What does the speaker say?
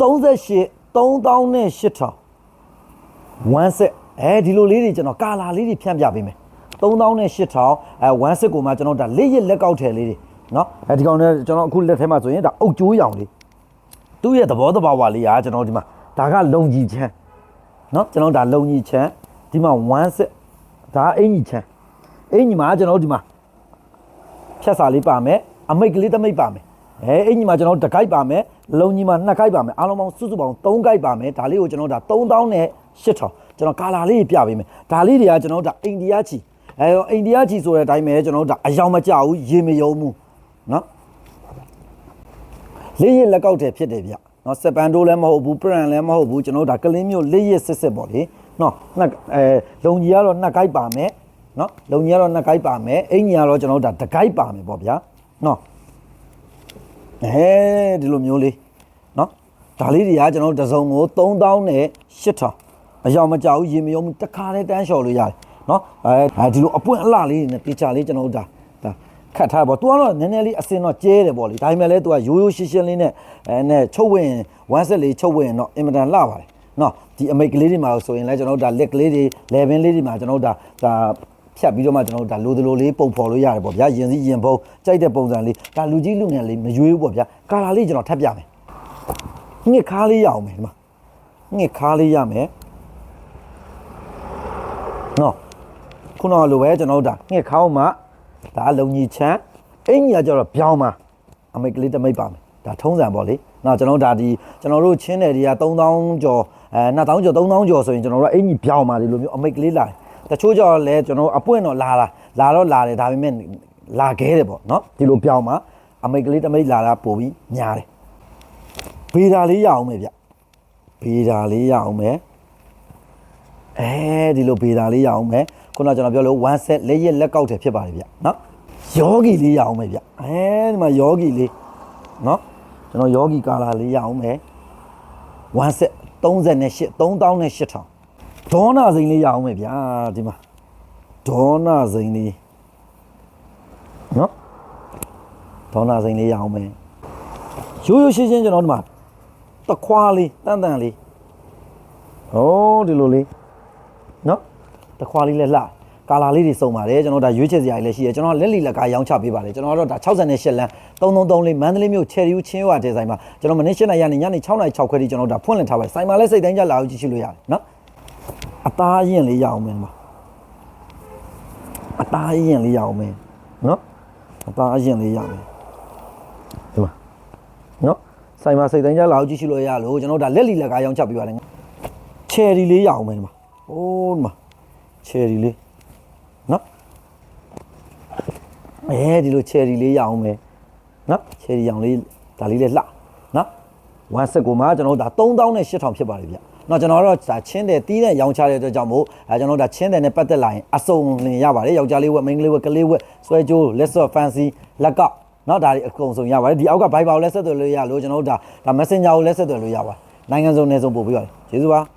ตรงนี้ชิตรงตรงนี้ชิตรวันเสาร์ไอ้ที่เราเรียนจะน้องกาลาเรียนพี่แอมยาไปไหมตรงตรงนี้ชิตรวันเสาร์กูมาจะน้องจะเรียนเล็กเอาเฉลี่ยเนาะไอ้ที่เขาเนี่ยจะน้องคุณเลือกเทมาส่วนใหญ่จะเอาจุ้ยอย่างนี้ตู้เย็นตบตบวาลีอาจะน้องที่มาถ้าก้าลงยี่เช่นเนาะจะน้องจะลงยี่เช่นที่มาวันเสาร์ถ้าเอ็งยี่เช่นเอ็งยี่มาจะน้องที่มาเช้าสายไปไหมอเมริกาเลือกไม่ไปไหม အဲအဲ့ညီမှာကျွန်တော်တကိုက်ပါမယ်လုံညီမှာနှစ်ကိုက်ပါမယ်အားလုံးပေါင်းစုစုပေါင်း၃ကိုက်ပါမယ်ဒါလေးကိုကျွန်တော်ဒါ3000နဲ့8000ကျွန်တော်ကာလာလေးပြပေးမယ်ဒါလေးတွေကကျွန်တော်ဒါအိန္ဒိယချီအဲအိန္ဒိယချီဆိုတဲ့အတိုင်းပဲကျွန်တော်ဒါအယောင်မကြဘူးရေမယုံဘူးနော်လေးရလက်ကောက်တယ်ဖြစ်တယ်ဗျနော်စပန်တိုးလည်းမဟုတ်ဘူးပရန်လည်းမဟုတ်ဘူးကျွန်တော်ဒါကလင်းမျိုးလေးရစစ်စစ်ပေါ့လေနော်နှစ်အဲလုံကြီးကတော့နှစ်ကိုက်ပါမယ်နော်လုံကြီးကတော့နှစ်ကိုက်ပါမယ်အိမ်ကြီးကတော့ကျွန်တော်ဒါတကိုက်ပါမယ်ပေါ့ဗျာနော် အဲဒီလိုမျိုးလေးเนาะဒါလေးတွေကကျွန်တော်တို့တစ်စုံကို3000နဲ့8000အယောင်မကြောက်ဘူးရေမယုံဘူးတစ်ခါတည်းတန်းလျှော်လို့ရတယ်เนาะအဲအဲဒီလိုအပွင့်အလှလေးတွေနဲ့တေချာလေးကျွန်တော်တို့ဒါဒါ ခတ်ထားပေါ့။ तू ကတော့နည်းနည်းလေးအစင်တော့ကျဲတယ်ပေါ့လေ။ဒါပေမဲ့လည်း तू ကရိုးရိုးရှင်းရှင်းလေးနဲ့အဲနဲ့ချုပ်ဝင်ဝမ်းဆက်လေးချုပ်ဝင်တော့အင်မတန်လှပါတယ်။နော်ဒီအမိတ်ကလေးတွေမှာဆိုရင်လည်းကျွန်တော်တို့ဒါလက်ကလေးတွေ level လေးတွေမှာကျွန်တော်တို့ဒါဒါ ဖြတ်ပြီးတော့မှကျွန်တော်တို့ဒါလိုသလိုလေးပုံဖော်လို့ရတယ်ပေါ့ဗျာ။ရင်စည်းရင်ဖုံးကြိုက်တဲ့ပုံစံလေးဒါလူကြီးလူငယ်လေးမရွေးဘူးပေါ့ဗျာ။ကာလာလေးကျွန်တော်ထပ်ပြမယ်။ငှက်ခါလေးရအောင်မယ်ဒီမှာ။ငှက်ခါလေးရမယ်။နော်ခုနကလိုပဲကျွန်တော်တို့ဒါငှက်ခေါင်းမှာဒါလုံကြီးချမ်းအင်ကြီးကကျတော့ပြောင်းမှာအမိတ်ကလေးတစ်မိတ်ပါမယ်ဒါထုံးစံပေါ့လေနော်ကျွန်တော်တို့ဒါဒီကျွန်တော်တို့ချင်းတယ်တွေက3000ကျော်အဲ2000ကျော်3000ကျော်ဆိုရင်ကျွန်တော်တို့အင်ကြီးပြောင်းမှာဒီလိုမျိုးအမိတ်ကလေးလာတယ် တချို့ကျော်လဲကျွန်တော်တို့အပွင့်တော့လာလာလာတော့လာတယ်ဒါပေမဲ့လာခဲတယ်ပေါ့နော်ဒီလိုပြောင်းမှာအမိတ်ကလေးတစ်မိတ်လာတာပို့ပြီးညားတယ်ဘေးဓာလေးရအောင်မယ်ဗျဘေးဓာလေးရအောင်မယ်အဲဒီလိုဗေဒာလေးရအောင်မယ်ခုနကကျွန်တော်ပြောလို့ one set လက်ရက်လက်ကောက်တယ်ဖြစ်ပါတယ်ဗျနော်ယောဂီလေးရအောင်မယ်ဗျအဲဒီမှာယောဂီလေးနော်ကျွန်တော်ယောဂီကာလာလေးရအောင်မယ် one set 38 3000နဲ့8000 ဒေါနာစိန်လေးရအောင်မယ်ဗျာဒီမှာဒေါနာစိန်လေးနော်ဒေါနာစိန်လေးရအောင်မယ်ရိုးရိုးရှင်းရှင်းကျွန်တော်ဒီမှာတခွားလေးတန်တန်လေးဟိုးဒီလိုလေးနော်တခွာလေးလည်းလှကာလာလေးတွေစုံပါတယ်ကျွန်တော်ဒါရွေးချယ်စရာကြီးလည်းရှိတယ်ကျွန်တော်လက်လီလက်ကားရောင်းချပေးပါတယ်ကျွန်တော်ကတော့ဒါ68လမ်း333လေးမန္တလေးမြို့ချယ်ရီဦးချင်းရွာတဲဆိုင်မှာကျွန်တော်မနေ့7နာရီညနေ6နာရီ6ခွဲထိကျွန်တော်ဒါဖွင့်လှစ်ထားပါတယ်ဆိုင်မှာလည်းစိတ်တိုင်းကြလာအောင်ကြည့်ရှုလို့ရတယ်နော်အ သားရင်လေးရအောင်မယ်ဒီမှာအသားရင်လေးရအောင်မယ်နော်အသားရင်လေးရအောင်မယ်ဒီမှာနော်ဆိုင်မှာစိတ်တိုင်းကြလာအောင်ကြည့်ရှုလို့ရလို့ကျွန်တော်ဒါလက်လီလက်ကားရောင်းချပေးပါတယ်ချယ်ရီလေးရအောင်မယ်ဒီမှာ။အိုးဒီမှာချယ်ရီလေးနော်။အဲဒီလိုချယ်ရီလေးရအောင်မယ်။နော်ချယ်ရီရောင်လေးဒါလေးလည်းလှ 119မှာကျွန်တော်တို့ဒါ38000ဖြစ်ပါတယ်ဗျ။နော်ကျွန်တော်တော့ဒါချင်းတယ်တီးတဲ့ရောင်းချတဲ့အတွက်ကြောင့်မို့အဲကျွန်တော်တို့ဒါချင်းတယ်နဲ့ပတ်သက်လာရင်အစုံလင်ရပါတယ်။ယောက်ျားလေးဝက်မိန်းကလေးဝက်ကလေးဝက်ဆွဲကြိုးလက်ဆော့ fancy လက်ကောက်နော်ဒါတွေအကုန်စုံရပါတယ်။ဒီအောက်က Viber ကိုလည်းဆက်သွယ်လို့ရလို့ကျွန်တော်တို့ဒါဒါ Messenger ကိုလည်းဆက်သွယ်လို့ရပါတယ်။နိုင်ငံစုံနယ်စုံပို့ပေးပါတယ်။ကျေးဇူးပါ။